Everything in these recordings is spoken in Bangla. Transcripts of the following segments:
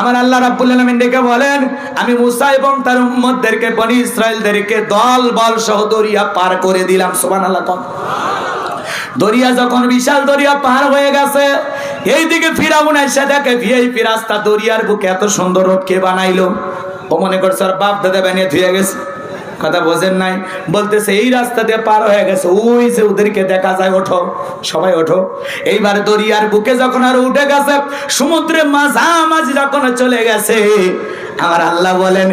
আমার আল্লাহ রাব্বুল আলামিন ডেকে বলেন, আমি মুসা এবং তার উম্মতদেরকে, বনি ইসরায়েলদেরকে দল, বল সহ দরিয়া পার করে দিলাম, সুবহানাল্লাহ দরিয়া যখন বিশাল দরিয়া পার হয়ে গেছে, এইদিকে ফিরাউন এসে দেখে ভিআইপি রাস্তা দরিয়ার বুকে এত সুন্দর রোড কে বানাইলো। ও মনে করছে আর বাপ দাদা বানিয়ে ধুয়ে গেছে। কথা বোঝেন নাই? বলতেছে, এই রাস্তা দিয়ে পার হয়ে গেছে। ওই যে ওদেরকে দেখা যায়, ওঠো। সবাই ওঠো। এইবার দরিয়ার বুকে যখন আর উঠে গেছে সমুদ্রে মাঝামাঝি যখন চলে গেছে আমার আল্লাহ বলেন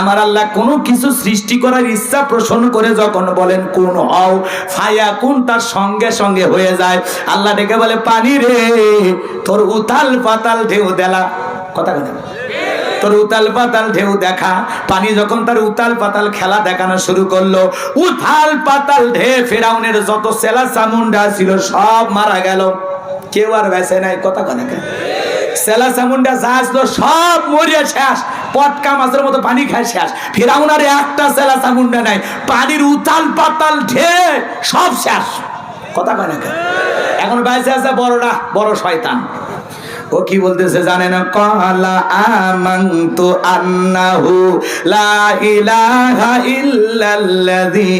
আমার আল্লাহ কোনো কিছু সৃষ্টি করার ইচ্ছা পোষণ করে যখন বলেন, কোন হও ফায়াকুন, তার সঙ্গে সঙ্গে হয়ে যায়। আল্লাহ ডেকে বলে, পানি রে, তোর উতাল পাতাল ঢেউ দেলা। কথা কথা তোর উতাল পাতাল ঢেউ দেখা। পানি যখন তার উতাল পাতাল খেলা দেখানো শুরু করল, উথাল পাতাল ঢে ফেরাউনের যত সেলা চামুন্ডা ছিল সব মারা গেল। কেউ আর বেঁচে নাই, কথা কথা সেলা চামুন্ডা জাহাজ তো সব মরিয়া শেষ, পটকা মাছের মতো পানি খায় শেষ। ফেরাউন আর একটা সেলা চামুন্ডা নাই, পানির উতাল পাতাল ঢে সব শেষ। কথা কয় না? এখন বাইসে আছে বড়রা, বড় শয়তান। ও কি বলতেছে জানে না? কলা আমান্তু আন্নাহু লা ইলাহা ইল্লাল্লাযী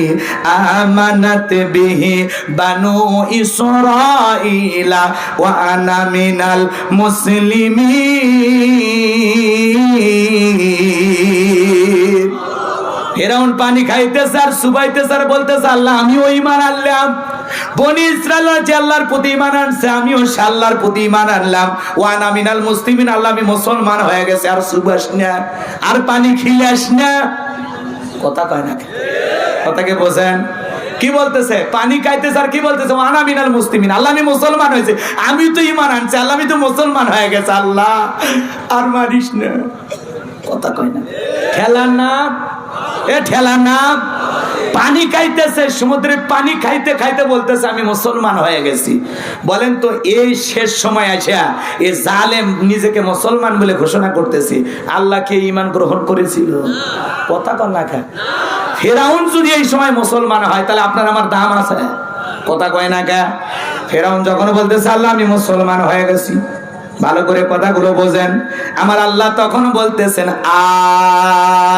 আমানাত বিহি বানু ইসরাঈলা ওয়া আনা মিনাল মুসলিমিন। ফেরাউন পানি খাইতেছে আর সুবাইতেছে আর বলতেছে, আল্লাহ আমিও ইমান আনলাম। বনি ইসরায়েল যে আল্লাহর প্রতি ইমান আনছে, আমিও সে আল্লাহর প্রতি ইমান আনলাম। ওয়ান আমিনাল মুসলিমিন, আল্লাহ আমি মুসলমান হয়ে গেছে, আর সুবাস না, আর পানি খিলাস না। কথা কয় না কথাকে বোঝেন? কি বলতেছে? পানি খাইতেছে আর কি বলতেছে? ওয়ান আমিনাল মুসলিমিন, আল্লাহ আমি মুসলমান হয়েছে, আমি তো ইমান আনছি, আল্লাহ আমি তো মুসলমান হয়ে গেছে, আল্লাহ। আর মারিস না। কথা কয় না খেলার নাম এ ঠেলার নাম পানি খাইতেছে সমুদ্রে পানি খাইতে খাইতে বলতেছে, আমি মুসলমান হয়ে গেছি। বলেন তো, এই শেষ সময় আসা এ জালেম নিজেকে মুসলমান বলে ঘোষণা করতেছি। আল্লাহকে ইমান গ্রহণ করেছিল? কথা কর না খা ফেরাউন যদি এই সময় মুসলমান হয়, তাহলে আপনার আমার দাম আছে? কথা কয় না কা ফেরাউন যখন বলতেছে, আল্লাহ, আমি মুসলমান হয়ে গেছি। ভালো করে কথাগুলো বোঝেন। আমার আল্লাহ তখন বলতেছেন,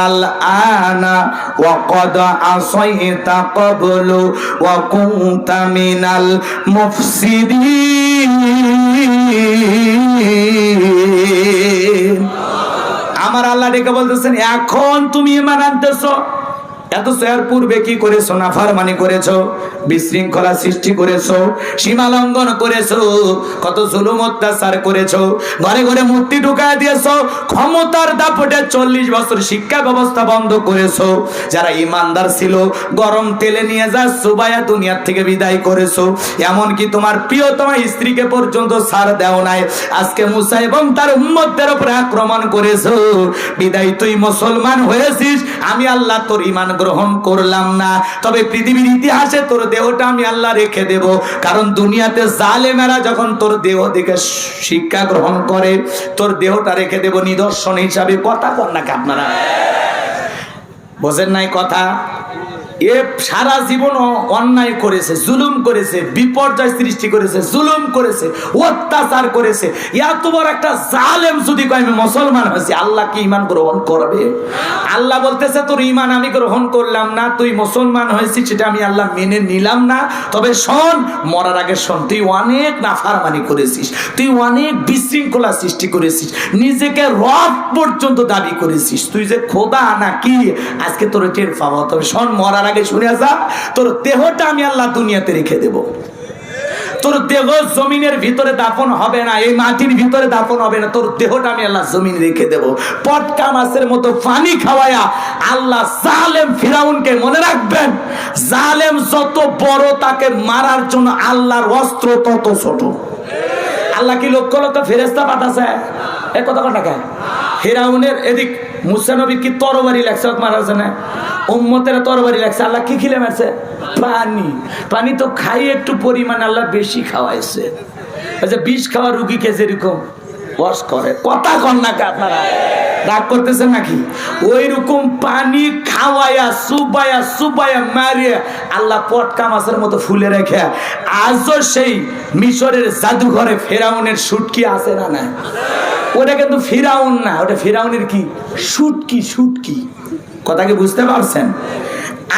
আল আনা ওয়াকদ আসাইতা ক্বাবলু ওয়া কুনতা মিনাল মুফসিদিন। আমার আল্লাহ ডেকে বলতেছেন, এখন তুমি ইমান আনতেছো। এত এর পূর্বে কি করেছ? নাফারমানি করেছ? বিশৃঙ্খলা সৃষ্টি করেছ? সীমা লঙ্ঘন করেছ? কত জুলুম অত্যাচার করেছ? ঘরে ঘরে মূর্তি ঢুকায় দিয়েছ? ক্ষমতার দাপটে চল্লিশ বছর শিক্ষা ব্যবস্থা বন্ধ করেছ? যারা ইমানদার ছিল, গরম তেলে নিয়ে যা সুবায়া দুনিয়ার থেকে বিদায় করেছ। এমনকি তোমার প্রিয়তমা স্ত্রীকে পর্যন্ত সার দেও নাই। আজকে মুসা এবং তার উম্মতদের উপরে আক্রমণ করেছ। বিদায় তুই মুসলমান হয়েছিস, আমি আল্লাহ তোর ইমান গ্রহণ করলাম না। তবে পৃথিবীর ইতিহাসে তোর দেহটা আমি আল্লাহ রেখে দেব। কারণ দুনিয়াতে জালেমেরা যখন তোর দেহ দিকে শিক্ষা গ্রহণ করে, তোর দেহটা রেখে দেব নিদর্শন হিসাবে। কথা কর নাকি আপনারা? বোঝেন নাই কথা? এ সারা জীবন অন্যায় করেছে, জুলুম করেছে, বিপর্যয় সৃষ্টি করেছে, জুলুম করেছে, অত্যাচার করেছে। এত বড় একটা জালেম যদি আমি মুসলমান হয়েছি, আল্লাহ কি ইমান গ্রহণ করবে? আল্লাহ বলতেছে, তোর ইমান আমি গ্রহণ করলাম না, তুই মুসলমান হয়েছিস, সেটা আমি আল্লাহ মেনে নিলাম না। তবে শোন, মরার আগে শোন, তুই অনেক নাফারমানি করেছিস, তুই অনেক বিশৃঙ্খলা সৃষ্টি করেছিস, নিজেকে রব পর্যন্ত দাবি করেছিস। তুই যে খোদা নাকি আজকে তোর টের পাবো। তবে শোন, মরার আগে শুনে যা তোর দেহটা আমি আল্লাহ দুনিয়াতে রেখে দেবো। তোর দেহ জমিনের ভিতরে দাফন হবে না, এই মাটির ভিতরে দাফন হবে না, তোর দেহটা আমি আল্লাহ জমিন রেখে দেব। পটকা মাছের মতো পানি খাওয়ায়া আল্লাহ জালেম ফিরাউনকে মনে রাখবেন, জালেম যত বড় তাকে মারার জন্য আল্লাহর অস্ত্র তত ছোট। আল্লাহ কি লক্ষ লক্ষ ফেরেস্তা পাঠাছে। এ কথা কথা ফেরাউনের এদিক মুসানবির কি তরবারি ওকে মারা আছে না উম্মতের তরবারি লাগছে, আল্লাহ কি খিলে মারছে? পানি। পানি তো খাই একটু পরিমাণ আল্লাহ বেশি খাওয়াইছে। আচ্ছা বিষ খাওয়া রুগীকে যেরকম ওয়াশ করে। কথা কন না কে আপনারা? রাগ করতেছেন নাকি? ওই রকম পানি খাওয়ায়া, সুবায়া সুবায়া মারিয়া আল্লাহ পটকা মাছের মতো ফুলে রেখে আজও সেই মিশরের জাদুঘরে ফেরাউনের সুটকি আছে না না ওটা কিন্তু ফিরাউন না, ওটা ফেরাউনের কি? সুটকি সুটকি। কথা কি বুঝতে পারছেন?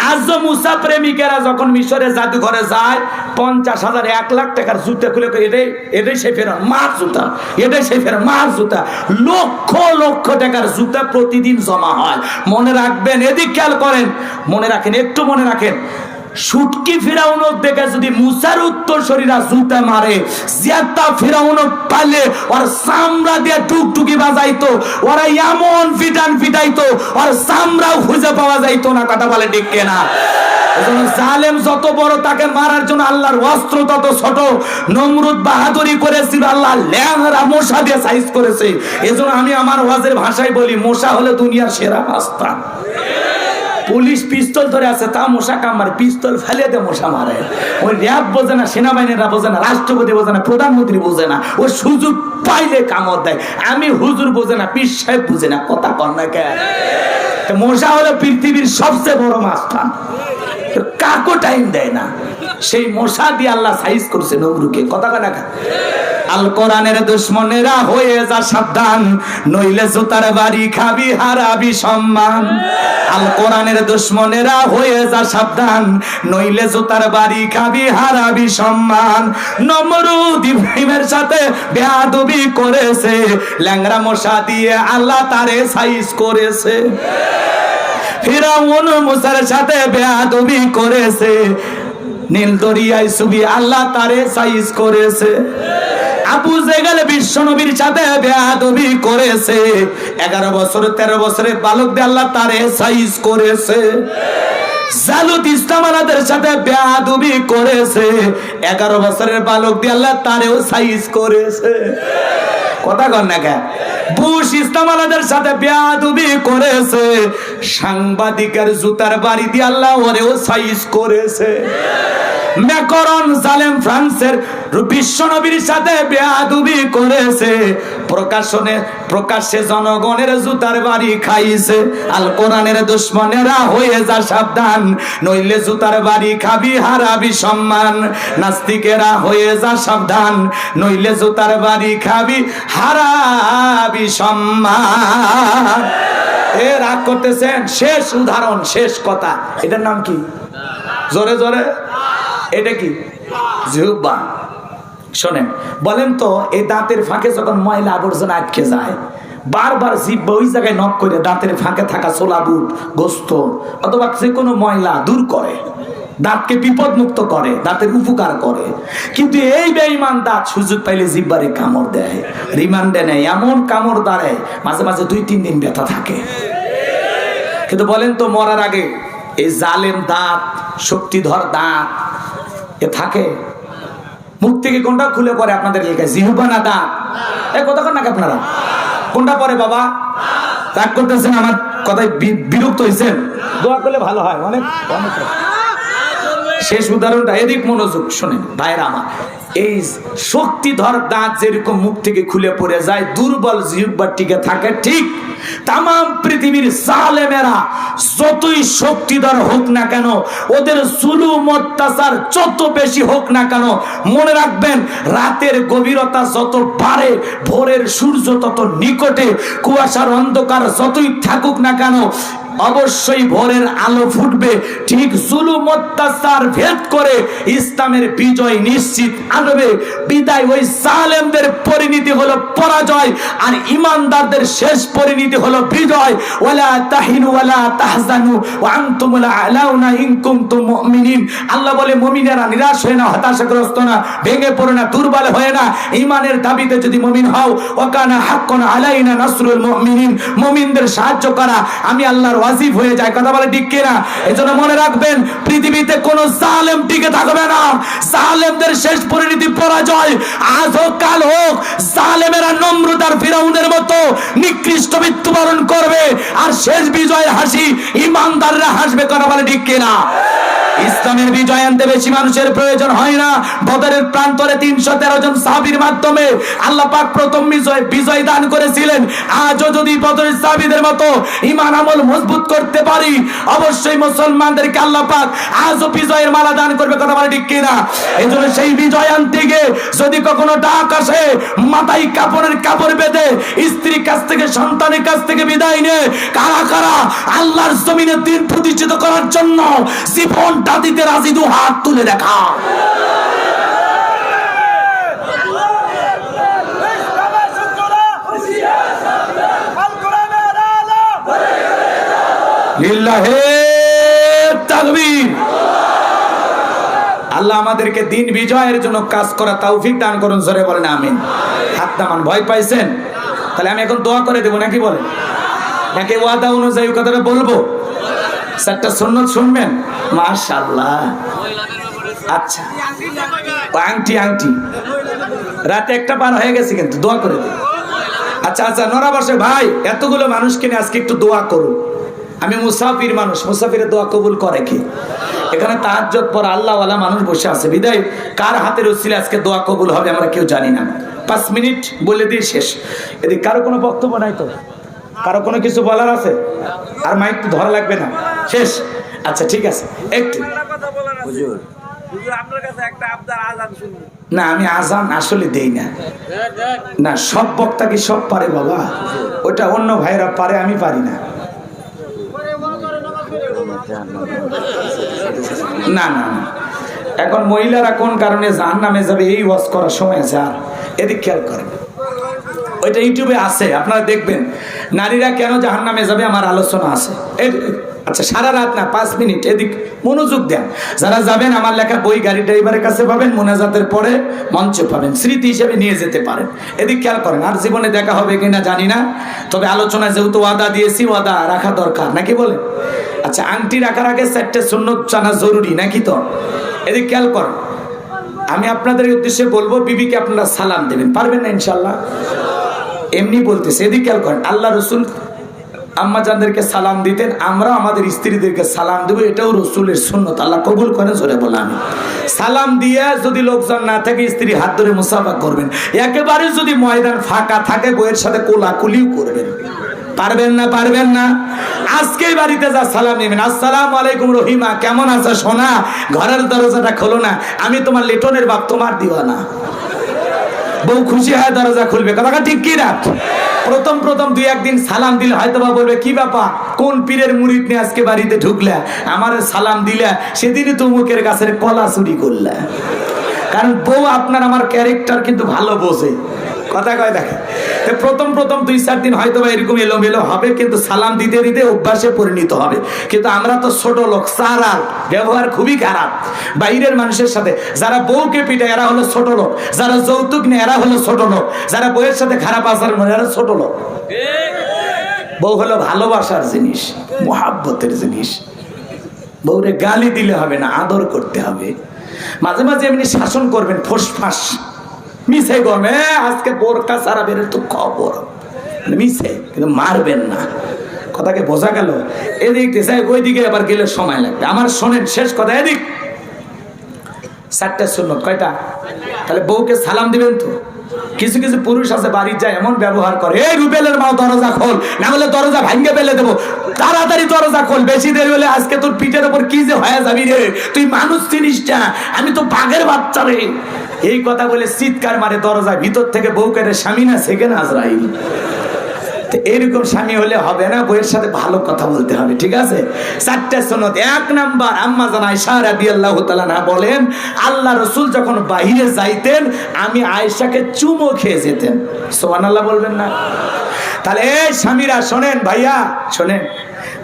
আজও মুসা প্রেমিকেরা যখন মিশরে জাদুঘরে যায়, পঞ্চাশ হাজার এক লাখ টাকার জুতা খুলে এটাই এটাই সে ফেরা মার জুতা, এটাই সে ফেরা মার জুতা। লক্ষ লক্ষ টাকার জুতা প্রতিদিন জমা হয়। মনে রাখবেন, এদিক খেয়াল করেন, মনে রাখেন, একটু মনে রাখেন সুটকি ফিরাউন দেখে যদি মুসার উত্তর শরীরা জুতা মারে জিয়াতা ফিরাউন পালে, ওর সামরা দিয়ে টুকটুকি বাজাইতো, ওরা এমন ফিটান ফিটাইতো, ওর সামরাও খুঁজে পাওয়া যাইতো না, কথা বলে ঠিক এজন্য জালেম যত বড় তাকে মারার জন্য আল্লাহর অস্ত্র তত ছোট, নমরুদ বাহাদুরি করেছিল আল্লাহ ল্যাংরা মশা দিয়ে সাইজ করেছে। এজন্য আমি আমার ওয়াজের ভাষায় বলি, মশা হলে দুনিয়ার সেরা রাস্তা পুলিশ পিস্তল ধরে আছে, তা মশা কামার পিস্তল ফেলে দে মশা মারে। ওই র্যাব বোঝে না, সেনাবাহিনীরা বোঝে না, রাষ্ট্রপতি বোঝে না, প্রধানমন্ত্রী বোঝে না, ও সুযোগ পাইলে কামড় দেয়। আমি হুজুর বোঝে না, পীর সাহেব বুঝে না, কথা কর না কে? মশা হলো পৃথিবীর সবচেয়ে বড় মাস্টার কাকো টাইম দেয় না। সেই মশা দিয়ে আল্লাহ সাইজ করছে নমরুকে, কথা কয় না আল কোরআনের দুশ্মনেরা হয়ে যা সাবধান, নইলে জুতার বাড়ি খাবি হারাবি সম্মান। আল কোরআনের দুশ্মনেরা হয়ে যা সাবধান, নইলে জুতার বাড়ি খাবি হারাবি সম্মান। নমরুদ ইব্রাহিমের সাথে বেয়াদবি করেছে ল্যাংরা মশা দিয়ে আল্লাহ তারে সাইজ করেছে। ফিরাউন মুসার সাথে বেয়াদবি করেছে নীল দরিয়ায় সুবি আল্লাহ তারে সাইজ করেছে। আবু জেগাল বিশ্ব নবীর সাথে বেয়াদবি করেছে। এগারো বছর, তেরো বছরের বালক দিয়ে আল্লাহ তারে সাইজ করেছে। জালুত ইসলাম আলাদের সাথে বেয়াদবি করেছে। এগারো বছরের বালক দিয়ে আল্লাহ তারেও সাইজ করেছে। কথা কর না কে বুশ ইসলাম আলাদের সাথে করেছে। সাংবাদিকের জুতার বাড়ি দিয়ে আল্লাহ ওরেও সাইজ করেছে। ম্যাকরন জালেম ফ্রান্সের বিশ্বনবীর সাথে বেয়াদুবি করেছে। প্রকাশনে প্রকাশ্যে জনগণের জুতার বাড়ি খাইছে। আল কোরআনের দুশ্মনেরা হয়ে যা সাবধান, নইলে জুতার বাড়ি খাবি হারাবি সম্মান। নাস্তিকেরা হয়ে যা সাবধান, নইলে জুতার বাড়ি খাবি হারাবি সম্মান। এ রাগ করতেছেন, শেষ উদাহরণ, শেষ কথা। এটার নাম কি? জোরে জোরে। এটা কি? জিহুব্বা শোনেন, বলেন তো, এই দাঁতের ফাঁকে যখন ময়লা আবর্জনা আটকে যায়, বারবার জিভ ওই জায়গায় নক করে দাঁতের ফাঁকে থাকা ছোলা বুট, গোস্ত অথবা যে কোনো ময়লা দূর করে, দাঁতকে বিপদ মুক্ত করে, দাঁতের উপকার করে। কিন্তু এই বেঈমান দাঁত সুযোগ পাইলে জিব্বারে কামড় দেয়। রিমান্ডে নেয় এমন কামড় দাঁড়ায় মাঝে মাঝে দুই, তিন দিন ব্যথা থাকে। কিন্তু বলেন তো, মরার আগে এই জালেম দাঁত, শক্তিধর দাঁত, এ থাকে? মুখ থেকে কোনটা খুলে পরে আপনাদের এলাকায়। জিহুবা না দাঁত এ কথা কন নাকি আপনারা। কোনটা পরে বাবা। রাগ করতেছেন আমার কথায় বিরক্ত হয়েছেন দোয়া করলে ভালো হয় অনেক অনেক। শেষ উদাহরণটা, এদিক মনোযোগ শোনেন ভাইরা আমার। এই শক্তিধর দাঁত যেরকম মুখ থেকে খুলে পড়ে যায়, দুর্বল জিহ্বার টিকে থাকে, ঠিক তাম পৃথিবীর যতই শক্তিধর হোক না কেন, ওদের জুলুম, অত্যাচার যত বেশি হোক না কেন, মনে রাখবেন রাতের গভীরতা যত বাড়ে, ভোরের সূর্য তত নিকটে, কুয়াশার অন্ধকার যতই থাকুক না কেন অবশ্যই ভোরের আলো ফুটবে। ঠিক জুলুম অত্যাচার ভেদ করে ইসলামের বিজয় নিশ্চিত আনবে বিদায় ওই সালেমদের পরিণতি হলো পরাজয়, আর ইমানদারদের শেষ পরিণতি হলো বিজয়। ওয়ালা তাহিনু ওয়ালা তাহজানু, ওয়া আনতুমুল আলাউনা ইন কুনতুম মুমিনিন। আল্লাহ বলে, মুমিনেরা নিরাশ হয় না, হতাশাগ্রস্ত না, ভেঙে পড়ে না, দুর্বল হয় না। ইমানের দাবিতে যদি মুমিন হও ওয়াকানা হাক্কুন আলাইনা নাসরুল মুমিনিন। মুমিনদের সাহায্য করা। আমি আল্লাহর ওয়াজিব হয়ে যায়। কথা বলে ঠিক কিনা? এজন্য মনে রাখবেন, পৃথিবীতে কোনো জালেম টিকে থাকবে না। জালেমদের শেষ পরিণতি পরাজয় আজ হোক, কাল হোক, জালেমেরা নম্রতার ফিরাউনের মতো নিকৃষ্ট মৃত্যুবরণ করবে। আর শেষ বিজয়ের হাসি ইমানদাররা হাসবে, কথা বলে ঠিক কিনা? ইসলামের বিজয় আনতে বেশি মানুষের প্রয়োজন হয় না। বদরের প্রান্তরে তিনশো তেরো জন সাহাবির মাধ্যমে আল্লাহ পাক প্রথম বিজয় বিজয় দান করেছিলেন। আজও যদি বদরের সাহাবিদের মতো ইমান আমল মজবুত করতে পারি, অবশ্যই মুসলমানদেরকে আল্লাহ পাক আজও বিজয়ের মালা দান করবে, কথা বলে ঠিক কিনা? এই জন্য সেই বিজয় আনতে গিয়ে যদি কখনো ডাক আসে, মাথায় কাপড়ের কাপড় বেঁধে স্ত্রীর কাছ থেকে, সন্তানের কাছ থেকে বিদায় নিয়ে কারা কারা আল্লাহর জমিনে দিন প্রতিষ্ঠিত করার জন্য জীবনটা দিতে রাজি, দু হাত তুলে দেখা। আল্লাহ আমাদেরকে দিন বিজয়ের জন্য কাজ করা তৌফিক দান করুন, জোরে বলেন আমিন। হাত নামান, ভয় পাইছেন? তাহলে আমি এখন দোয়া করে দেবো, নাকি বলেন? নাকি ওয়াদা অনুযায়ী কথাটা বলব? চারটা সুন্নত শুনবেন? মাশাআল্লাহ। আচ্ছা। আংটি আংটি। রাতে একটা পার হয়ে গেছে কিন্তু, দোয়া করে দিন। আচ্ছা আচ্ছা নরা বসে, ভাই, এতগুলো মানুষকে নিয়ে আজকে একটু দোয়া করুন। আমি মুসাফির মানুষ, মুসাফিরের দোয়া কবুল করে কি? এখানে তাহাজ্জত পর আল্লাহওয়ালা মানুষ বসে আছে। বিদায়, কার হাতের উচ্ছিলে আজকে দোয়া কবুল হবে আমরা কেউ জানি না। পাঁচ মিনিট বলে দিয়ে শেষ। এদিকে কারও কোনো বক্তব্য নাই তো? কারও কোনো কিছু বলার আছে? আর মাইক তো ধরা লাগবে না। শেষ? আচ্ছা ঠিক আছে। একটু। হুজুর। হুজুর আপনার কাছে একটা আবদার আজান না আমি আজান আসলে দেই না। না সব বক্তা কি সব পারে বাবা? ওটা অন্য ভাইরা পারে আমি পারি না। না না না। এখন মহিলারা কোন কারণে জাহান নামে যাবে এই ওয়াজ করার সময় আছে আর। এদিক খেয়াল করেন। ওইটা ইউটিউবে আছে আপনারা দেখবেন। নারীরা কেন জাহান নামে যাবে আমার আলোচনা আছে। এই আচ্ছা সারা রাত না, পাঁচ মিনিট, এদিক মনোযোগ দেন। যারা যাবেন, আমার লেখা বই গাড়ি ড্রাইভারের কাছে পাবেন, মোনাজাতের পরে মঞ্চে পাবেন, স্মৃতি হিসেবে নিয়ে যেতে পারেন। এদিক খেয়াল করেন, আর জীবনে দেখা হবে কিনা জানি না, তবে আলোচনায় যেহেতু ওয়াদা দিয়েছি, ওয়াদা রাখা দরকার, নাকি বলেন? আচ্ছা আংটি রাখার আগে চারটে সুন্নত জানা জরুরি, নাকি তো? এদিক খেয়াল করেন, আমি আপনাদের উদ্দেশ্যে বলব, বিবিকে আপনারা সালাম দেবেন, পারবেন না ইনশাল্লাহ এমনি বলতেছে, এদিক খেয়াল করেন, আল্লাহ রসুল আম্মা জানদেরকে সালাম দিতেন আমরা আমাদের স্ত্রীদেরকে সালাম দেবো, এটাও রসুলের সুন্নত, আল্লাহ কবুল করেন, জোরে বলে সালাম দিয়ে যদি লোকজন না থাকে, স্ত্রী হাত ধরে মুসাফা করবেন। একেবারে যদি ময়দান ফাঁকা থাকে বইয়ের সাথে কোলাকুলিও করবেন। পারবেন না পারবেন না। আজকে বাড়িতে যা সালাম নেবেন, আসসালাম আলাইকুম রহিমা, কেমন আছো সোনা? ঘরের দরজাটা খোলো না, আমি তোমার লেটনের বাপ, তোমার দিও দিওয়ানা। বউ খুশি হয় দরজা খুলবে, কথা ঠিক কি না? প্রথম প্রথম দুই একদিন সালাম দিলে হয়তো বা বলবে, কি ব্যাপার? কোন পীরের মুড়িদ নিয়ে আজকে বাড়িতে ঢুকলে? আমার সালাম দিলে সেদিনই তো মুখের গাছের কলা চুরি করলে। কারণ বউ আপনার আমার ক্যারেক্টার কিন্তু ভালো বোঝে। কথা কয় দেখে। তো প্রথম প্রথম দুই চার দিন হয়তো বা এরকম এলোমেলো হবে, কিন্তু সালাম দিতে দিতে অভ্যাসে পরিণত হবে। কিন্তু আমরা তো ছোট লোক সারাল ব্যবহার খুবই খারাপ। বাইরের মানুষের সাথে, যারা বউকে পিটে এরা হলো ছোট লোক। যারা যৌতুক নেয়, এরা হলো ছোট লোক। যারা বউয়ের সাথে খারাপ আচরণ করে, এরা ছোট লোক। বউ হলো ভালোবাসার জিনিস, মোহাব্বতের জিনিস। বউরে গালি দিলে হবে না, আদর করতে হবে। মাঝে মাঝে এমনি শাসন করবেন ফোস মিশে গমে আজকে বোরকা সারা বেরোর তো খবর। মানে মিশে, কিন্তু মারবেন না। কথাকে বোঝা গেল, এদিক দেশে ওই দিকে আবার গেলে সময় লাগবে। আমার শোনেন, শেষ কথা, এদিক। চারটা শূন্য, কয়টা? তাহলে বউকে সালাম দিবেন তো? কিছু কিছু পুরুষ আছে, বাড়ির যায় এমন ব্যবহার করে, এই রুবেলের মাও দরজা খোল, না হলে দরজা ভাঙ্গে ফেলে দেবো। তাড়াতাড়ি দরজা খোল, বেশি দেরি হলে আজকে তোর পিঠের ওপর কি যে হয়ে যাবি রে? তুই মানুষ চিনিস না, আমি তো বাঘের বাচ্চা রে। এই কথা বলে চিৎকার মারে দরজা ভিতর থেকে বউ কেটে, স্বামী না সেখানে আজরাইল? এরকম স্বামী হলে হবে না বইয়ের সাথে ভালো কথা বলতে হবে, ঠিক আছে? চারটে সনদ, এক নাম্বার আম্মা জান আয়সা রাদিয়াল্লাহু তাআলা না বলেন, আল্লাহ রসুল যখন বাইরে যাইতেন, আমি আয়েশাকে চুমো খেয়ে যেতেন। সোহান আল্লাহ বলবেন না। তাহলে এই স্বামীরা, শোনেন ভাইয়া, শোনেন,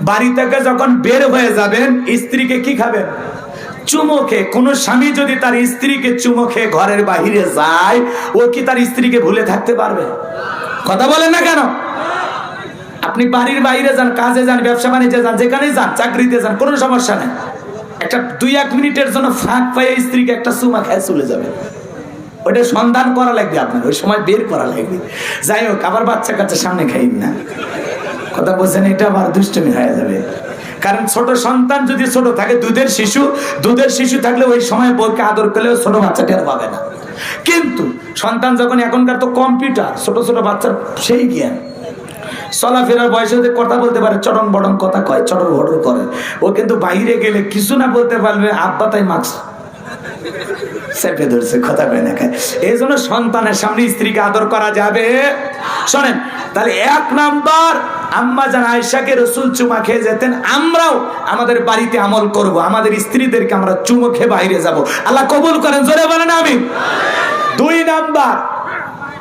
বাড়ি থেকে যখন বের হয়ে যাবেন, স্ত্রীকে কি খাবেন? চুমো খেয়ে, কোনো স্বামী যদি তার স্ত্রীকে চুমো খেয়ে ঘরের বাহিরে যায়, ও কি তার স্ত্রীকে ভুলে থাকতে পারবে? কথা বলেন না কেন? আপনি বাড়ির বাইরে যান, কাজে যান, ব্যবসা বাণিজ্যে যান যেখানে যান, চাকরিতে যান, কোনো সমস্যা নেই। একটা দুই এক মিনিটের জন্য ফাঁক পাইয়ে স্ত্রীকে একটা চুমা খেয়ে চলে যাবে ওটা সন্ধান করা লাগবে আপনার, ওই সময় বের করা লাগবে। যাই হোক, আবার বাচ্চা কাচ্চা সামনে খাই না। কথা বলছেন, এটা আবার দুষ্টমি হয়ে যাবে। কারণ ছোট সন্তান যদি ছোট থাকে, দুধের শিশু দুধের শিশু থাকলে ওই সময় বউকে আদর করলেও ছোট বাচ্চাটি আর পাবে না। কিন্তু সন্তান যখন এখনকার তো কম্পিউটার, ছোট ছোট বাচ্চার সেই জ্ঞান। চলাফেরার বয়সে কথা বলতে পারে চটন বটন কথা কয় চটর ভটর করে। ও কিন্তু বাইরে গেলে কিছু না বলতে পারবে, আব্বা তাই মাছ কথা এই জন্য সন্তানের সামনে স্ত্রীকে আদর করা যাবে। শোনেন, তাহলে এক নাম্বার আম্মা জান আয়সাকে রসুল চুমা খেয়ে যেতেন, আমরাও আমাদের বাড়িতে আমল করব, আমাদের স্ত্রীদেরকে আমরা চুমো খেয়ে বাইরে যাব। আল্লাহ কবুল করেন, জোরে বলেন আমি দুই নাম্বার,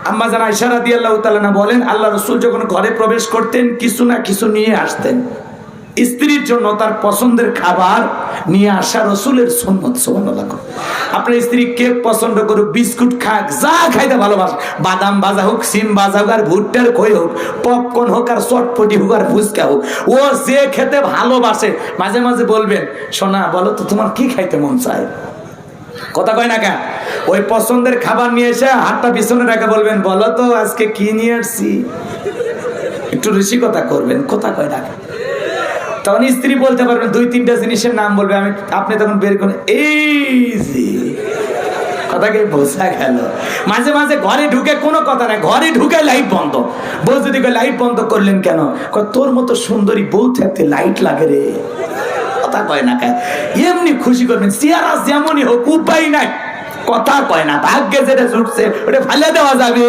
আম্মা জান আয়সা দিয়ে আল্লাহ বলেন, আল্লাহ রসুল যখন ঘরে প্রবেশ করতেন, কিছু না কিছু নিয়ে আসতেন। স্ত্রীর জন্য তার পছন্দের খাবার নিয়ে আসা রসুলের সন্ন্যত আপনার স্ত্রী কেক পছন্দ করুক, বিস্কুট খাক, যা খাইতে ভালোবাসে, বাদাম ভাজা হোক, সিম ভাজা হোক, আর ভুট্টার খই হোক, পপকর্ন হোক, আর চটপটি হোক, আর ফুচকা হোক, ও যে খেতে ভালোবাসে, মাঝে মাঝে বলবেন, সোনা, বলো তো তোমার কি খাইতে মন চায়? কথা কয় না কেন? ওই পছন্দের খাবার নিয়ে এসে হাতটা পিছনে রেখে বলবেন, বলো তো আজকে কি নিয়ে আসছি? একটু রসিকতা করবেন, কথা কয় না? তখন স্ত্রী বলতে পারবেন দুই, তিনটা জিনিসের নাম বলবে, আমি আপনি তখন বের করেন এই যে কথাকে বোঝা গেল? মাঝে মাঝে ঘরে ঢুকে কোনো কথা নাই, ঘরে ঢুকে লাইট বন্ধ। বউ যদি লাইট বন্ধ করলেন কেন? তোর মতো সুন্দরী বউ থাকতে লাইট লাগে রে। কথা কয় না কায় এমনি খুশি করবেন চেয়ারা যেমনই হোক, উপায় নাই। কথা কয় না, ভাগ্যে যেটা ছুটছে ওটা ফেলে দেওয়া যাবে।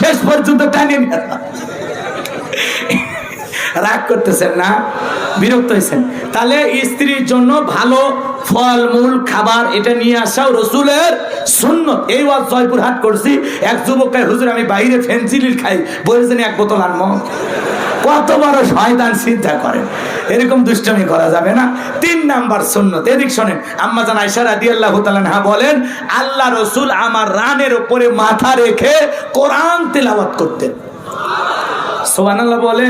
শেষ পর্যন্ত টানে। রাগ করতেছেন না? বিরক্ত হয়েছেন তাহলে স্ত্রীর জন্য ভালো ফল, মূল, খাবার এটা নিয়ে আসাও রসুলের শূন্য এই ওয়াজ জয়পুর হাট করছি। এক যুবককে, হুজুর, আমি বাইরে ফেন্সিলির খাই। বলেছেন এক বোতল আনব কত বড় শয়তান চিন্তা করেন। এরকম দুষ্টমি করা যাবে না। তিন নাম্বার সুন্নত। এদিক শোনেন, আম্মা জান আয়সা রাদিয়াল্লাহু তাআলা আনহা বলেন, আল্লাহ রসুল আমার রানের ওপরে মাথা রেখে কোরআন তেলাওয়াত করতেন। সোহানাল্লাহ বলে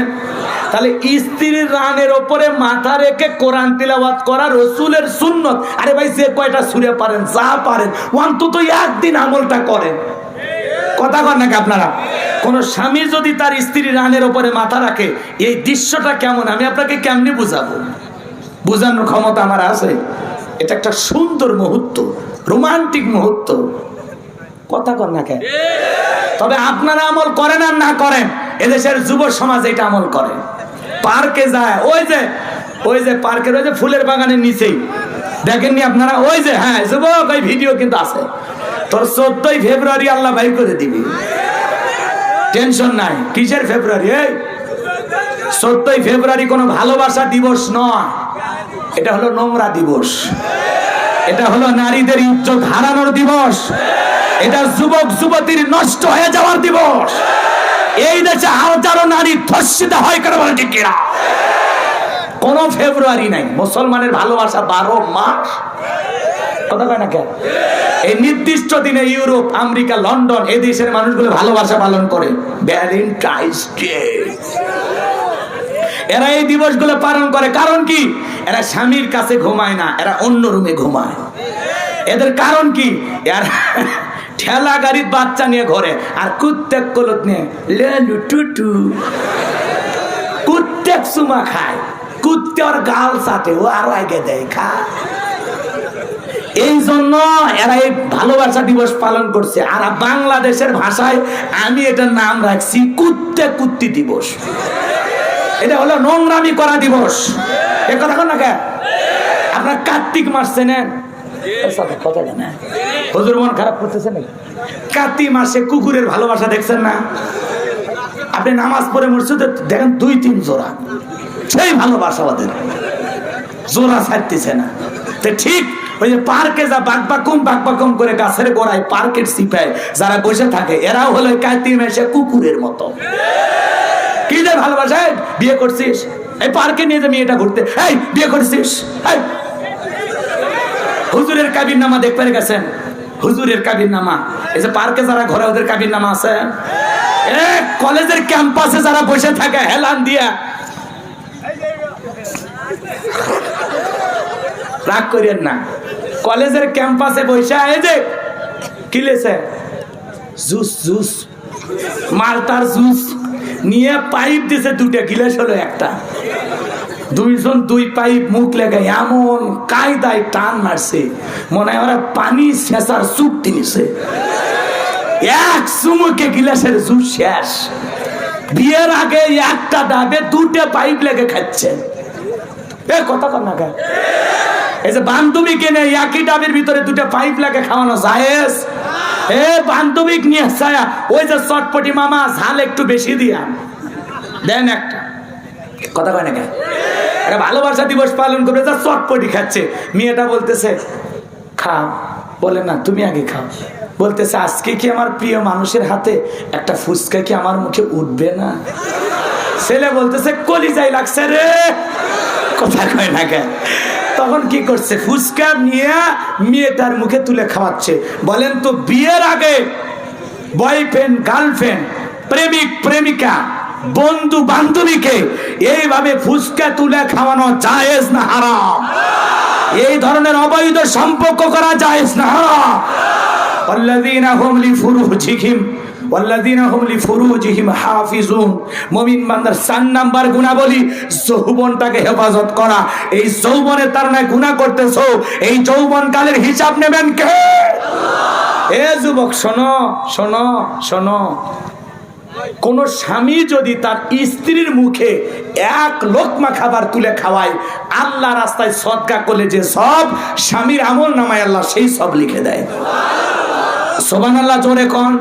তাহলে স্ত্রীর রানের ওপরে মাথা রেখে কোরআন তিলাওয়াত করা রসুলের সুন্নত। আরে ভাই, যে কয়টা সুরে পারেন, যা পারেন, অন্তত একদিন আমলটা করেন। কথা কর নাকি আপনারা? কোন স্বামী যদি তার স্ত্রী রানের ওপরে মাথা রাখে, এই দৃশ্যটা কেমন? আমি আপনাকে কেমনি বুঝাবো? বোঝানোর ক্ষমতা আমার আছে। এটা একটা সুন্দর মুহূর্ত, রোমান্টিক মুহূর্ত। কথা কর না কেন? তবে আপনারা আমল করেন আর না করেন। এদেশের যুব সমাজ এটা আমল করে। পার্কে যায়, ওই যে ওই যে পার্কের, ওই যে ফুলের বাগানের নিচেই। দেখেননি আপনারা? ওই যে হ্যাঁ যুবক, ওই ভিডিও কিন্তু আছে। তোর চোদ্দই ফেব্রুয়ারি আল্লাহ ভাই করে দিবি। টেনশন নাই, কিসের ফেব্রুয়ারি? এই, চোদ্দই ফেব্রুয়ারি কোনো ভালোবাসা দিবস নয়। এটা হলো নোংরা দিবস। এটা হলো নারীদের ইজ্জত হারানোর দিবস। এটা যুবক, যুবতীর নষ্ট হয়ে যাওয়ার দিবস। এই দেশে হাজারো নারী ধর্ষিত হয় কেন বলে ঠিক কিনা? কোন ফেব্রুয়ারি নাই। মুসলমানের ভালোবাসা বারো মাস। কথা কয় না কেন? এই নির্দিষ্ট দিনে ইউরোপ, আমেরিকা, লন্ডন, এই দেশের মানুষগুলো ভালোবাসা পালন করে। ভ্যালেন্টাইন্স ডে এরা এই দিবসগুলো পালন করে। কারণ কি? এরা স্বামীর কাছে ঘুমায় না, এরা অন্য রুমে ঘুমায়। এদের কারণ কি? এরা ঠেলা গাড়ির বাচ্চা নিয়ে ঘরে আর কুত্তেক কলত নিয়ে লেলু টুটু কুত্তেক সুমা খায়। কুত্তে ওর গাল সাথে ও আরও আগে দেয় খা এই জন্য এরা এই ভালোবাসা দিবস পালন করছে। আর বাংলাদেশের ভাষায় আমি এটার নাম রাখছি, কুত্তে কুত্তি দিবস। এটা হলো নোংরামি করা দিবস। এ কথা না কে? আপনার কার্তিক মাস চেনেন? কথা কেন হুজুর মন খারাপ করতেছে নাকি? কার্তিক মাসে কুকুরের ভালোবাসা দেখছেন না? আপনি নামাজ পড়ে মসজিদে দেখেন দুই তিন জোড়া। সেই ভালোবাসা ওদের। জোড়া ছাড়তেছে না। তো ঠিক ওই যে পার্কে যা বাক বাকুম বাক বাকুম করে গাছের গোড়ায় পার্কের সিপায় যারা বসে থাকে এরাও হলো কার্তিক মাসে কুকুরের মতো। কি যে ভালোবাসা এই, বিয়ে করছিস? এই পার্কে নিয়ে যে মেয়েটা ঘুরতে এই বিয়ে করছিস? হুজুরের কাবির নামা দেখতে গেছেন। হুজুরের কাবির নামা এই যে পার্কে যারা ঘরে, ওদের কাবির নামা আছে কলেজের ক্যাম্পাসে যারা বসে থাকে, হেলান দিয়া। রাগ করিয়েন না। কলেজের ক্যাম্পাসে বসে, এই যে, কি লেছে? Juice juice. মালটার জুস। নিয়ে পাইপ দিছে দুটো গিলাস হলো একটা। দুইজন দুই পাইপ মুখ লেগে এমন কায়দায় টান মারছে। মনে হয় ওরা পানি শেষার চুক্তি নিছে এক চুমুকে গিলাসের জুস শেষ। বিয়ের আগে একটা ডাবে দুটো পাইপ লেগে খাচ্ছে এ, কথা কর না এই যে বান্ধবী কিনে একই ডাবের ভিতরে দুটো পাইপ লাগে খাওয়ানো জায়েজ? এ, বান্ধবী নিয়ে ছায়া, ওই যে চটপটি মামা, ঝাল একটু বেশি দিয়া। দেন একটা। কথা কয় না এটা ভালোবাসা দিবস পালন করবে, যা চটপটি খাচ্ছে। মেয়েটা বলতেছে, খাও। বলে, না, তুমি আগে খাও। বলতেছে, আজকে কি আমার প্রিয় মানুষের হাতে একটা ফুচকা কি আমার মুখে উঠবে না? ছেলে বলতেছে কলিজাই লাগছে রে। কথা কয় না কেন? তখন কি করছে? ফুচকা নিয়ে মেয়েটার মুখে তুলে খাওয়াচ্ছে। বলেন তো, বিয়ের আগে বয়ফ্রেন্ড, গার্লফ্রেন্ড, প্রেমিক, প্রেমিকা বন্ধু বান্ধবীকে এইভাবে ফুচকা তুলে খাওয়ানো জায়েজ না হারাম এই ধরনের অবৈধ সম্পর্ক করা জায়েজ না হারাম والذين هم لفروجهم والذين هم لفروجهم حافظون মুমিন বান্দার চার নাম্বার গুণাবলী যৌবনটাকে হেফাজত করা এই যৌবনে তার নয় গুনাহ করতেছো এই যৌবন কালের হিসাব নেবেন কে এ যুবক শোনো শোনো শোনো কোন স্বামী যদি তার স্ত্রীর মুখে এক লোকমা খাবার তুলে খাওয়ায়, আল্লাহ রাস্তায় সদকা করলে যে সব স্বামীর আমল নামায় আল্লাহ সেই সব লিখে দেয়। সোবান আল্লাহ জোরে কন।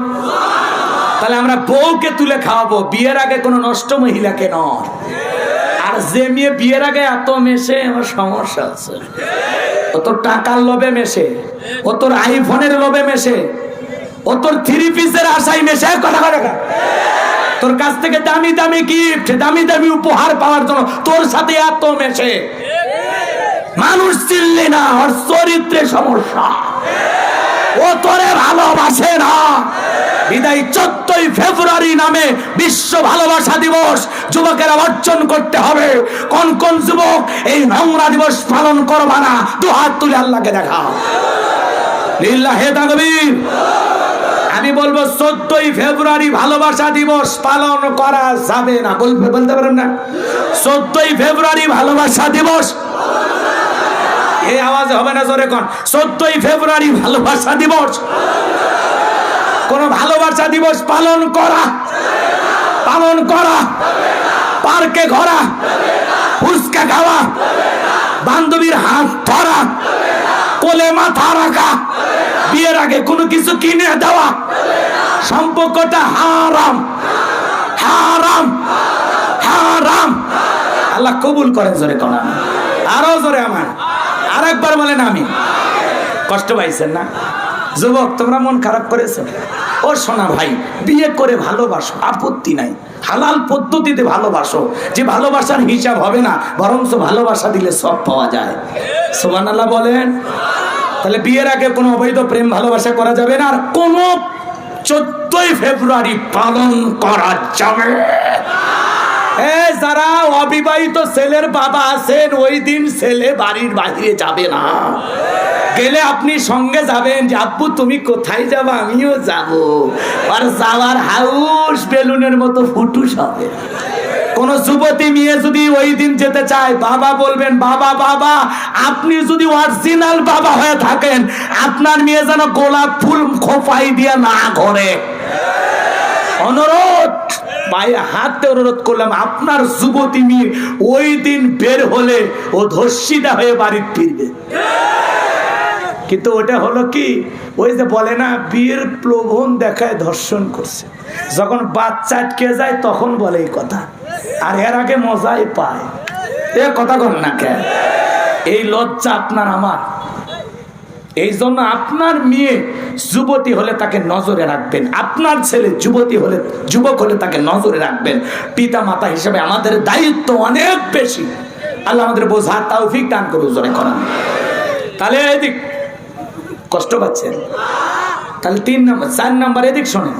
তাহলে আমরা বউকে তুলে খাওয়াবো, বিয়ের আগে কোনো নষ্ট মহিলাকে নয়। আর যে মেয়ে বিয়ের আগে এত মেশে, আমার সমস্যা আছে। ও তোর টাকার লোভে মেশে, ও তোর আইফোনের লোভে মেশে ও তোর থ্রি পিসের আশাই মেশে কথা কথা তোর কাছ থেকে দামি দামি গিফট দামি দামি উপহার পাওয়ার জন্য তোর সাথে এত মেশে। মানুষ চিনলে না, ওর চরিত্রে সমস্যা। ও তোরে ভালোবাসে না। বিদায় চোদ্দই ফেব্রুয়ারি নামে বিশ্ব ভালোবাসা দিবস যুবকেরা অর্জন করতে হবে। কোন কোন যুবক এই নোংরা দিবস পালন করবা না? দু হাত তুলে আল্লাহকে দেখা। লিল্লাহে তাকবীর। আমি বলব, চোদ্দই ফেব্রুয়ারি ভালোবাসা দিবস পালন করা যাবে না। বলবে, বলতে পারেন না। চোদ্দই ফেব্রুয়ারি ভালোবাসা দিবস। এই আওয়াজ হবে না জোরে কোন। চোদ্দই ফেব্রুয়ারি ভালোবাসা দিবস। কোন ভালোবাসা দিবস পালন করা পালন করা, পার্কে ঘোরা, ফুচকা খাওয়া, বান্ধবীর হাত ধরা কোলে মাথা রাখা। বিয়ের আগে কোনো কিছু কিনে দেওয়া। সম্পর্কটা হারাম। হারাম। হারাম। আল্লাহ কবুল করেন জোরে কোন আরও জোরে আমার আরেকবার বলেন আমি কষ্ট পাইছেন না? যুবক, তোমরা মন খারাপ করেছ? ও সোনা ভাই, বিয়ে করে ভালোবাসো, আপত্তি নাই। হালাল পদ্ধতিতে ভালোবাসো, যে ভালোবাসার হিসাব হবে না, বরঞ্চ ভালোবাসা দিলে সব পাওয়া যায়। সোমান আল্লাহ বলেন। তাহলে বিয়ের আগে কোনো অবৈধ প্রেম ভালোবাসা করা যাবে না, আর কোনো চোদ্দই ফেব্রুয়ারি পালন করা যাবে। যারা অবিবাহিত ছেলের বাবা আছেন, ওই দিন ছেলে বাড়ির বাইরে যাবে না। গেলে আপনি সঙ্গে যাবেন যে, আব্বু, তুমি কোথায় যাব? আমিও যাব। আর যাওয়ার হাউস বেলুনের মতো ফুটুস হবে। কোন যুবতী মেয়ে যদি ওই দিন যেতে চায়, বাবা বলবেন, বাবা বাবা, আপনি যদি অরিজিনাল বাবা হয়ে থাকেন, আপনার মেয়ে যেন গোলাপ ফুল খোপাই দিয়ে না ঘরে। অনুরোধ। পায়ে হাতে অনুরোধ করলাম, আপনার যুবতী মেয়ে ওই দিন বের হলে ও ধর্ষিতা হয়ে বাড়ি ফিরবে। কিন্তু ওটা হলো কি, ওই যে বলে না, বিয়ের প্রলোভন দেখায় ধর্ষণ করছে। যখন বাচ্চা আটকে যায়, তখন বলে এই কথা। আর এর আগে মজাই পায়। এ কথা কর না কেন? এই লজ্জা আপনার আমার। এই জন্য আপনার মেয়ে যুবতী হলে তাকে নজরে রাখবেন। আপনার ছেলে যুবতী হলে, যুবক হলে তাকে নজরে রাখবেন। পিতা মাতা হিসেবে আমাদের দায়িত্ব অনেক বেশি। আল্লাহ আমাদের বোঝা তাও তৌফিক দান করে জোরে করান। তাহলে এদিক, কষ্ট পাচ্ছেন? তাহলে তিন নম্বর, চার নম্বর এদিক শোনেন।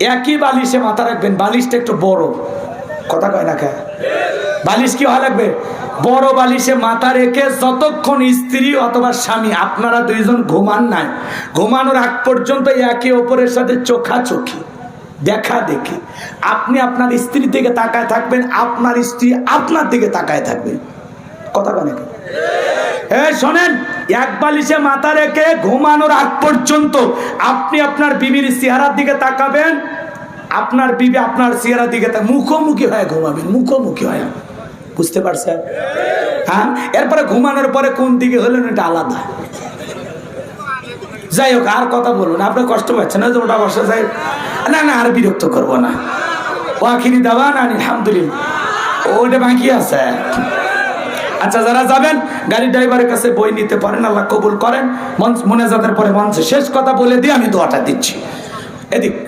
একই বালিশে মাথা রাখবেন, বালিশটা একটু বড়। কথা কয় না কে? বালিশ কি হওয়া লাগবে? বড় বালিশে মাথা রেখে যতক্ষণ স্ত্রী অথবা স্বামী, আপনারা দুইজন ঘুমান নাই, ঘুমানোর আগ পর্যন্ত একে অপরের সাথে চোখাচোখি, দেখা দেখি। আপনি আপনার স্ত্রীর দিকে তাকায় থাকবেন, আপনার স্ত্রী আপনার দিকে তাকায় থাকবে। কথা বলে এই শোনেন, এক বালিশে মাথা রেখে ঘুমানোর আগ পর্যন্ত আপনি আপনার বিবির চেহারার দিকে তাকাবেন আপনার বিবি আপনার চেহারার দিকে মুখোমুখি হয়ে ঘুমাবেন, মুখোমুখি হয়ে। বুঝতে পারছেন? হ্যাঁ? এরপরে ঘুমানোর পরে কোন দিকে হলেন এটা আলাদা। যাই হোক, আর কথা বলুন আপনি কষ্ট পাচ্ছেন না যে ওটা বসে যাই। না না, আর বিরক্ত করব না। ও আখিরি দাবা না, আলহামদুলিল্লাহ। ওটা বাকি আছে। আচ্ছা যারা যাবেন, গাড়ি ড্রাইভারের কাছে বই নিতে পারেন, আল্লাহ কবুল করেন। মঞ্চ মোনাজাতের পরে মঞ্চে শেষ কথা বলে দিয়ে আমি দোয়াটা দিচ্ছি। এদিক।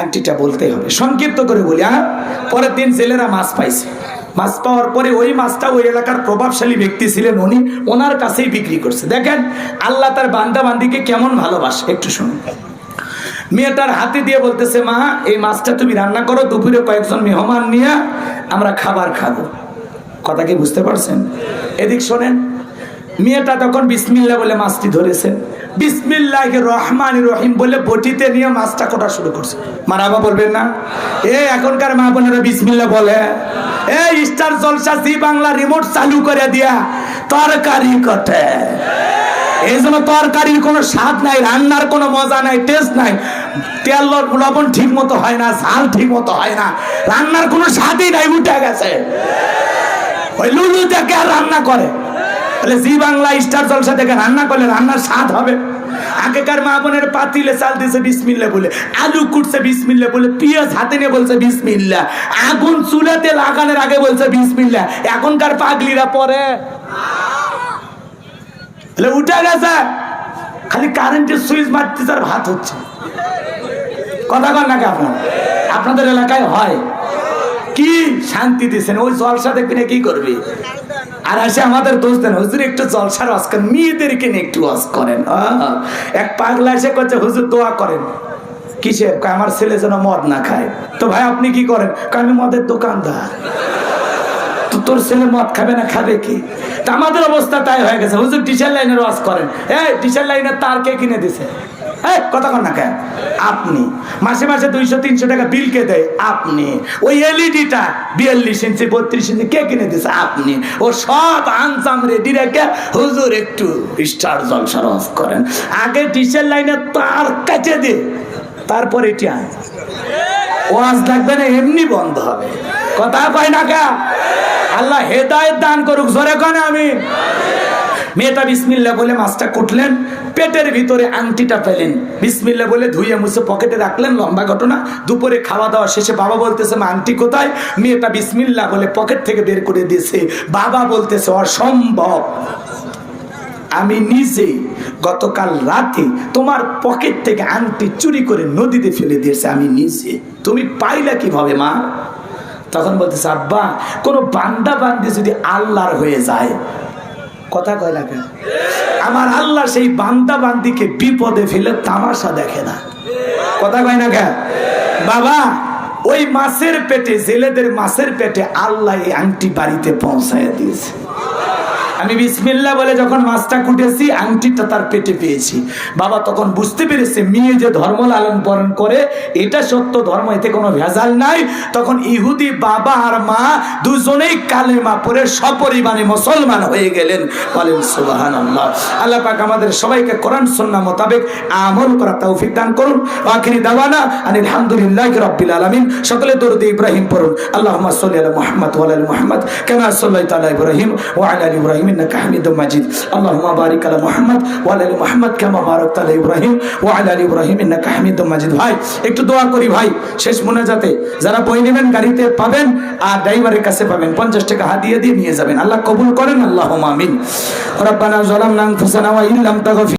আংটিটা বলতেই হবে। সংক্ষিপ্ত করে বলি হ্যাঁ পরের দিন ছেলেরা মাছ পাইছে। মাছ পাওয়ার পরে ওই মাছটা ওই এলাকার প্রভাবশালী ব্যক্তি ছিলেন উনি। ওনার কাছেই বিক্রি করছে। দেখেন, আল্লাহ তার বান্দা বান্দিকে কেমন ভালোবাসে। একটু শুনুন। মেয়েটার হাতে দিয়ে বলতেছে, মা, এই মাছটা তুমি রান্না করো, দুপুরে কয়েকজন মেহমান নিয়ে আমরা খাবার খাব। কথা কি বুঝতে পারছেন? এদিক শোনেন, মেয়েটা তখন বিসমিল্লা বলে মাছটি ধরেছেন বিসমিল্লাহ রহমান রহিম বলে বটিতে নিয়ে মাছটা কোটা শুরু করছে। মারাবা বলবেন না? এ এখনকার মা বোনেরা বিসমিল্লা বলে। এই star Jalsha Zee Bangla remote চালু করে দিয়া তরকারি কটে এই জন্য তরকারির কোনো স্বাদ নাই, রান্নার কোনো মজা নাই টেস্ট নাই। তেল, লবণ ঠিক মতো হয় না, ঝাল ঠিক মতো হয় না। রান্নার কোনো স্বাদই নাই, উঠে গেছে। ওই লুলু দেখে আর রান্না করে। বলে জি বাংলা, স্টার জলসা দেখে রান্না করলে রান্নার স্বাদ হবে। আগেকার মা বোনের পাতিলে চাল দিয়েছে বিসমিল্লা বলে, আলু কুটছে বিসমিল্লা বলে, পেঁয়াজ হাতে নিয়ে বলছে বিসমিল্লা, আগুন চুলাতে লাগানোর আগে বলছে বিসমিল্লা। এখনকার পাগলিরা পরে। তাহলে উঠে গেছে। খালি কারেন্টের সুইচ মারতেছে আর ভাত হচ্ছে। কথা কর নাকি আপনার? আপনাদের এলাকায় হয়। কি শান্তি দিচ্ছেন ওই জলসা দেখবি না কি করবি? আর আসে আমাদের দোষ দেন। হুজুর একটু জলসার ওয়াজ করেন, মেয়েদেরকে নিয়ে একটু ওয়াজ করেন। এক পাগলা এসে করছে হুজুর দোয়া করেন। কিসের? আমার ছেলে যেন মদ না খায়। তো ভাই, আপনি কি করেন? আমি মদের দোকানদার। তোর ছেলে মদ খাবে না, খাবে কি? আমাদের অবস্থা তাই হয়ে গেছে। হুজুর টিচার লাইনের ওয়াজ করেন। এই টিচার লাইনের তার কে কিনে দিছে? এই, কথা কন না কেন? আপনি। মাসে মাসে দুইশো, তিনশো টাকা বিল কে দেয়? আপনি। ওই এলইডিটা বিয়াল্লিশ ইঞ্চি, বত্রিশ ইঞ্চি কে কিনে দিছে? আপনি। ও সব আনসাম রেডি রেখে হুজুর একটু স্টার জলসার ওয়াজ করেন। আগে টিচার লাইনে তার কাছে দে, তারপর এটি আয় ওয়াজ লাগবে না, এমনি বন্ধ হবে। কথা পাই না কা আল্লাহ হেদায়েত দান করুক, জোরে কনে আমি মেয়েটা বিসমিল্লা বলে মাছটা কুটলেন। পেটের ভিতরে আংটিটা পেলেন বিসমিল্লা বলে ধুয়ে মুছে পকেটে রাখলেন, লম্বা ঘটনা। দুপুরে খাওয়া দাওয়া শেষে বাবা বলতেছে, মা আংটি কোথায়? মেয়েটা বিসমিল্লা বলে পকেট থেকে বের করে দিয়েছে। বাবা বলতেছে, অসম্ভব। আমি নিজে গতকাল রাতে তোমার পকেট থেকে আংটি চুরি করে নদীতে ফেলে দিয়েছে, আমি নিজে। তুমি পাইলা কীভাবে, মা? তখন বলতেছে, আব্বা, কোনো বান্দা বান্দি যদি আল্লাহর হয়ে যায় কথা কয় না কেন? আমার আল্লাহ সেই বান্দা বান্দিকে বিপদে ফেলে তামাশা দেখে না। কথা কয় না কেন? বাবা, ওই মাছের পেটে, জেলেদের মাছের পেটে আল্লাহ এই আংটি বাড়িতে পৌঁছায় দিয়েছে। আমি বিসমিল্লা বলে যখন মাছটা কুটেছি, আংটিটা তার পেটে পেয়েছি। বাবা তখন বুঝতে পেরেছে, মেয়ে যে ধর্ম লালন পালন করে, এটা সত্য ধর্ম, এতে কোনো ভেজাল নাই। তখন ইহুদি বাবা আর মা দুজনেই কালেমা পরে সপরিমাণে মুসলমান হয়ে গেলেন। বলেন সুবাহান আল্লাহ আল্লাহ পাক আমাদের সবাইকে কোরআন সন্না মোতাবেক আমল করা তৌফিক দান করুন। আখিরি দাওয়ানা আনিল হামদুলিল্লাহ রাব্বিল আলামিন। সকলে দরুদ ইব্রাহিম পড়ুন। আল্লাহুম্মা সাল্লি আলা মুহাম্মদ ওয়া আলা আলি মুহাম্মদ। কামা সাল্লাইতা আলা ইব্রাহিম ওয়া আলা ইব্রাহিম ইন্নাকা حميد مجيد. اللهم بارك على محمد وعلى آل محمد كما باركت على إبراهيم وعلى آل إبراهيم. إنك حميد مجيد. ভাই, একটু দোয়া করি ভাই, শেষ মোনাজাতে যারা বই নেবেন, গাড়িতে পাবেন আর ড্রাইভারের কাছে পাবেন, পঞ্চাশ টাকা হাতিয়ে দিয়ে নিয়ে যাবেন। আল্লাহ কবুল করেন, আল্লাহুম্মা আমিন। রব্বানা যালামনা আনফুসানা ওয়া ইল্লাম তাগফির